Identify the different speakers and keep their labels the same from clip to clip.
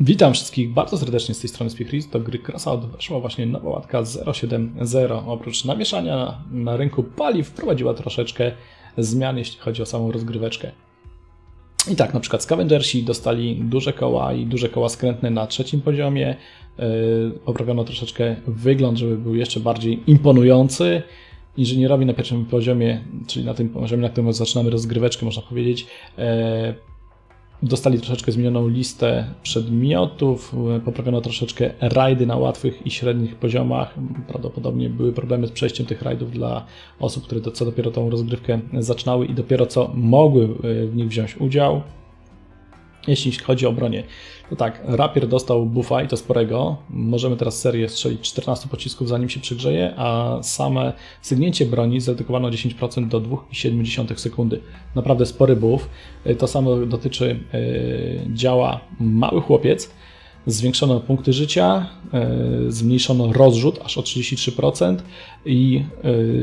Speaker 1: Witam wszystkich bardzo serdecznie z tej strony Speakris. Do gry Crossout weszła właśnie nowa łatka 0.7.0. Oprócz namieszania na rynku paliw wprowadziła troszeczkę zmian, jeśli chodzi o samą rozgryweczkę. I tak, na przykład Scavengersi dostali duże koła i duże koła skrętne na trzecim poziomie. Yy, poprawiono troszeczkę wygląd, żeby był jeszcze bardziej imponujący. Inżynierowi na pierwszym poziomie, czyli na tym poziomie, na którym zaczynamy rozgryweczkę, można powiedzieć, yy, Dostali troszeczkę zmienioną listę przedmiotów, poprawiono troszeczkę rajdy na łatwych i średnich poziomach. Prawdopodobnie były problemy z przejściem tych rajdów dla osób, które co dopiero tą rozgrywkę zaczynały i dopiero co mogły w nich wziąć udział. Jeśli chodzi o bronię, to tak, Rapier dostał buffa i to sporego. Możemy teraz serię strzelić 14 pocisków zanim się przygrzeje, a same sygnięcie broni zredukowano 10% do 2,7 sekundy. Naprawdę spory buff. To samo dotyczy yy, działa Mały Chłopiec. Zwiększono punkty życia, yy, zmniejszono rozrzut aż o 33% i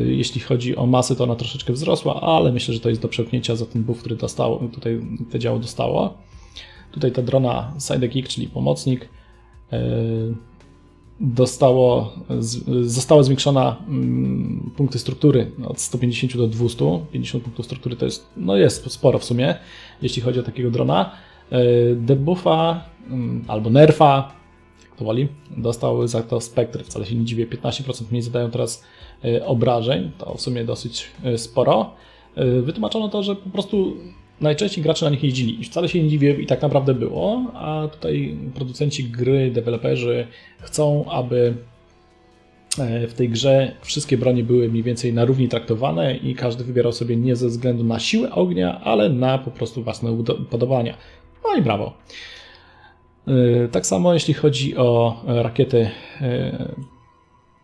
Speaker 1: jeśli chodzi o masę, to ona troszeczkę wzrosła, ale myślę, że to jest do przełknięcia za ten buff, który dostało, tutaj te działo dostało. Tutaj ta drona sidekick, czyli pomocnik, e, dostało, została zwiększona mm, punkty struktury od 150 do 200. 50 punktów struktury to jest, no jest sporo w sumie, jeśli chodzi o takiego drona. E, debuffa mm, albo nerfa, jak to woli, dostał za to spektry. Wcale się nie dziwię, 15% mniej zadają teraz e, obrażeń, to w sumie dosyć sporo. Wytłumaczono to, że po prostu najczęściej gracze na nich jeździli i wcale się nie dziwię i tak naprawdę było, a tutaj producenci gry, deweloperzy chcą, aby e, w tej grze wszystkie bronie były mniej więcej na równi traktowane i każdy wybierał sobie nie ze względu na siłę ognia, ale na po prostu własne upodobania. No i brawo. E, tak samo jeśli chodzi o rakiety, e,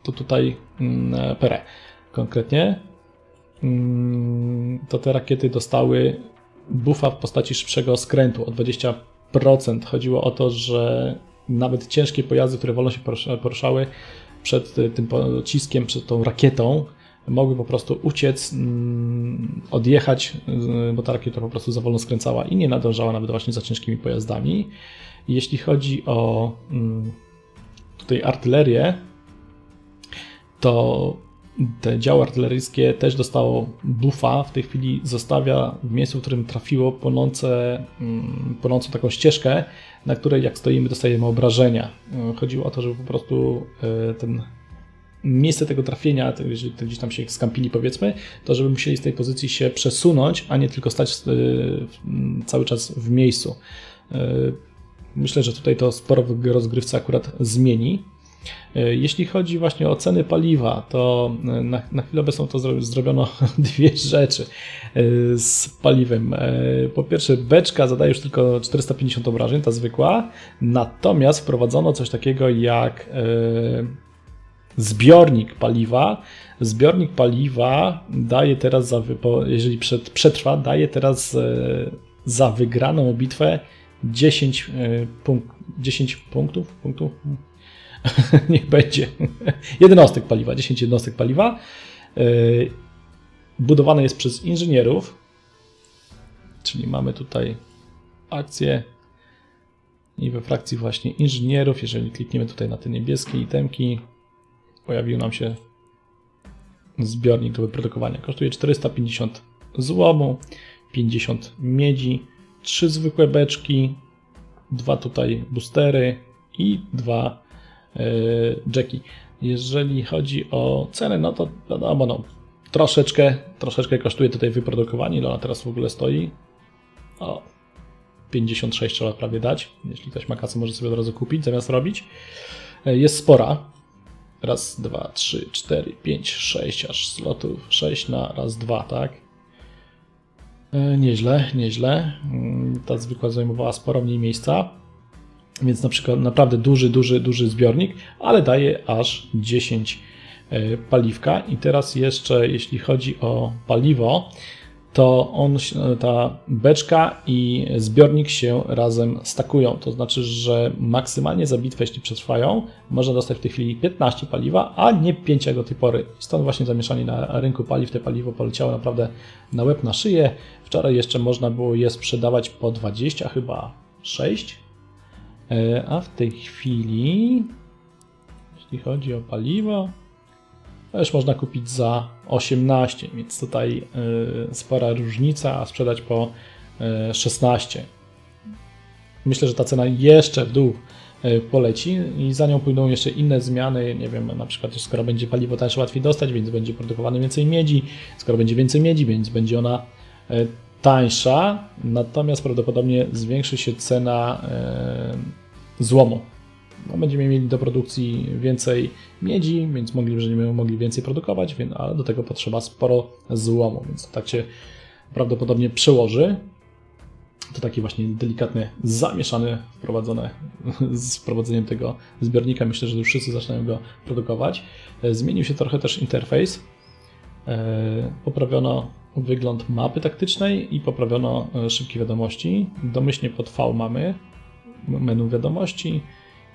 Speaker 1: to tutaj mm, Pere konkretnie, mm, to te rakiety dostały buffa w postaci szybszego skrętu o 20%. Chodziło o to, że nawet ciężkie pojazdy, które wolno się poruszały przed tym pociskiem, przed tą rakietą, mogły po prostu uciec, mm, odjechać, y, bo ta rakieta po prostu za wolno skręcała i nie nadążała nawet właśnie za ciężkimi pojazdami. Jeśli chodzi o mm, tutaj artylerię, to te działo artyleryjskie też dostało buffa, w tej chwili zostawia w miejscu, w którym trafiło płonące, mm, płonącą taką ścieżkę, na której jak stoimy dostajemy obrażenia. E, chodziło o to, żeby po prostu e, ten miejsce tego trafienia, jeżeli gdzieś tam się skampili powiedzmy, to żeby musieli z tej pozycji się przesunąć, a nie tylko stać e, cały czas w miejscu. Myślę, że tutaj to sporo w rozgrywce akurat zmieni. E, jeśli chodzi właśnie o ceny paliwa, to e, na, na chwilę obecną to zrobiono dwie rzeczy e, z paliwem. Po pierwsze, beczka zadaje już tylko 450 obrażeń, ta zwykła, natomiast wprowadzono coś takiego jak zbiornik paliwa. Zbiornik paliwa daje teraz, za, jeżeli przetrwa, daje teraz za wygraną bitwę 10, punk 10 punktów, punktów niech będzie, jednostek paliwa, 10 jednostek paliwa. E, budowane jest przez inżynierów, czyli mamy tutaj akcję i we frakcji właśnie inżynierów, jeżeli klikniemy tutaj na te niebieskie itemki, pojawił nam się zbiornik do wyprodukowania. Kosztuje 450 złomu, 50 miedzi, 3 zwykłe beczki, dwa tutaj boostery i dwa Jackie. Jeżeli chodzi o cenę, no to wiadomo, no, troszeczkę, troszeczkę kosztuje tutaj wyprodukowanie, ile ona teraz w ogóle stoi. O, 56 trzeba prawie dać. Jeśli ktoś ma kasę, może sobie od razu kupić, zamiast robić. E, jest spora. Raz, dwa, trzy, cztery, pięć, sześć, aż slotów. Sześć na raz, dwa, tak? E, nieźle, nieźle. Mm, ta zwykła zajmowała sporo mniej miejsca. Więc na przykład naprawdę duży, duży, duży zbiornik, ale daje aż 10 e, paliwka. I teraz jeszcze jeśli chodzi o paliwo, to on, ta beczka i zbiornik się razem stakują. To znaczy, że maksymalnie za bitwę, jeśli przetrwają, można dostać w tej chwili 15 paliwa, a nie 5 jak do tej pory. Stąd właśnie zamieszanie na rynku paliw. Te paliwo poleciało naprawdę na łeb, na szyję. Wczoraj jeszcze można było je sprzedawać po 20, chyba 6 A w tej chwili, jeśli chodzi o paliwo, już można kupić za 18, więc tutaj spora różnica, a sprzedać po 16. Myślę, że ta cena jeszcze w dół E, poleci i za nią pójdą jeszcze inne zmiany, nie wiem, na przykład skoro będzie paliwo tańsze, łatwiej dostać, więc będzie produkowane więcej miedzi, skoro będzie więcej miedzi, więc będzie ona e, tańsza, natomiast prawdopodobnie zwiększy się cena e, złomu. No, będziemy mieli do produkcji więcej miedzi, więc mogli, będziemy mogli więcej produkować, ale do tego potrzeba sporo złomu, więc to tak się prawdopodobnie przełoży to takie właśnie delikatne zamieszane wprowadzone z wprowadzeniem tego zbiornika. Myślę, że już wszyscy zaczynają go produkować. E, zmienił się trochę też interfejs. E, poprawiono wygląd mapy taktycznej i poprawiono e, szybkie wiadomości. Domyślnie pod V mamy menu wiadomości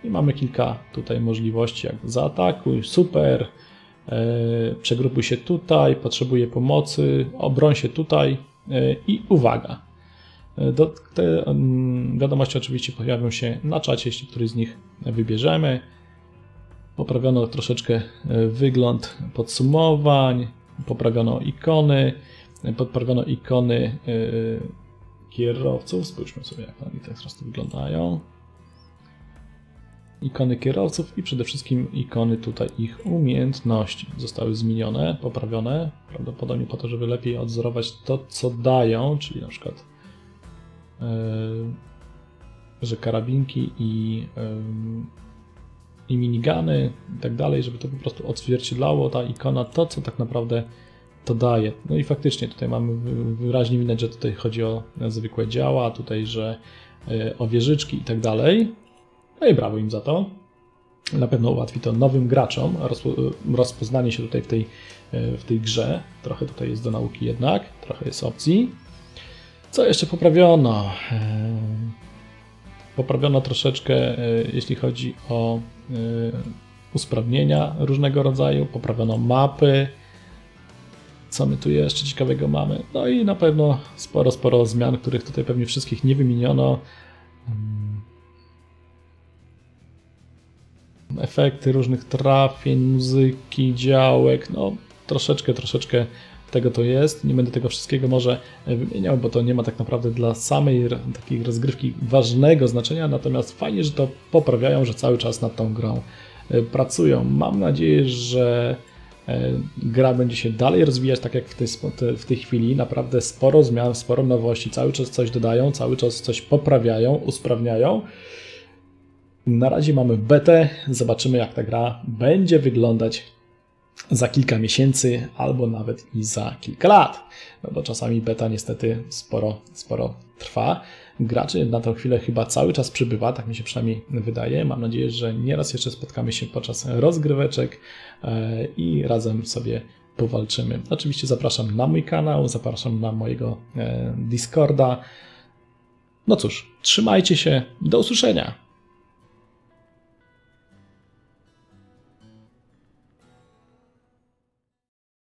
Speaker 1: i mamy kilka tutaj możliwości, jak zaatakuj, super, przegrupuj się tutaj, potrzebuję pomocy, obroń się tutaj i uwaga. Do, te wiadomości oczywiście pojawią się na czacie, jeśli któryś z nich wybierzemy. Poprawiono troszeczkę e, wygląd podsumowań, poprawiono ikony, poprawiono ikony e, kierowców. Spójrzmy sobie, jak oni teraz wyglądają. Ikony kierowców i przede wszystkim ikony tutaj ich umiejętności zostały zmienione, poprawione, prawdopodobnie po to, żeby lepiej odzorować to, co dają, czyli na przykład E, że karabinki i, i minigany i tak dalej, żeby to po prostu odzwierciedlało ta ikona to, co tak naprawdę to daje. No i faktycznie tutaj mamy wyraźnie widać, że tutaj chodzi o zwykłe działa, tutaj, że e, o wieżyczki i tak dalej. No i brawo im za to. Na pewno ułatwi to nowym graczom rozpoznanie się tutaj w tej, e, w tej grze. Trochę tutaj jest do nauki jednak, trochę jest opcji. Co jeszcze poprawiono? Poprawiono troszeczkę, e, jeśli chodzi o e, usprawnienia różnego rodzaju, poprawiono mapy. Co my tu jeszcze ciekawego mamy? No i na pewno sporo, sporo zmian, których tutaj pewnie wszystkich nie wymieniono. Hmm. Efekty różnych trafień, muzyki, działek, no troszeczkę, troszeczkę tego to jest. Nie będę tego wszystkiego może wymieniał, bo to nie ma tak naprawdę dla samej takiej rozgrywki ważnego znaczenia, natomiast fajnie, że to poprawiają, że cały czas nad tą grą e, pracują. Mam nadzieję, że gra będzie się dalej rozwijać, tak jak w tej, w tej chwili. Naprawdę sporo zmian, sporo nowości, cały czas coś dodają, cały czas coś poprawiają, usprawniają. Na razie mamy betę, zobaczymy jak ta gra będzie wyglądać za kilka miesięcy albo nawet i za kilka lat. No bo czasami beta niestety sporo, sporo trwa. Graczy na tę chwilę chyba cały czas przybywa, tak mi się przynajmniej wydaje. Mam nadzieję, że nieraz jeszcze spotkamy się podczas rozgryweczek e, i razem sobie powalczymy. Oczywiście zapraszam na mój kanał, zapraszam na mojego e, Discorda. No cóż, trzymajcie się, do usłyszenia.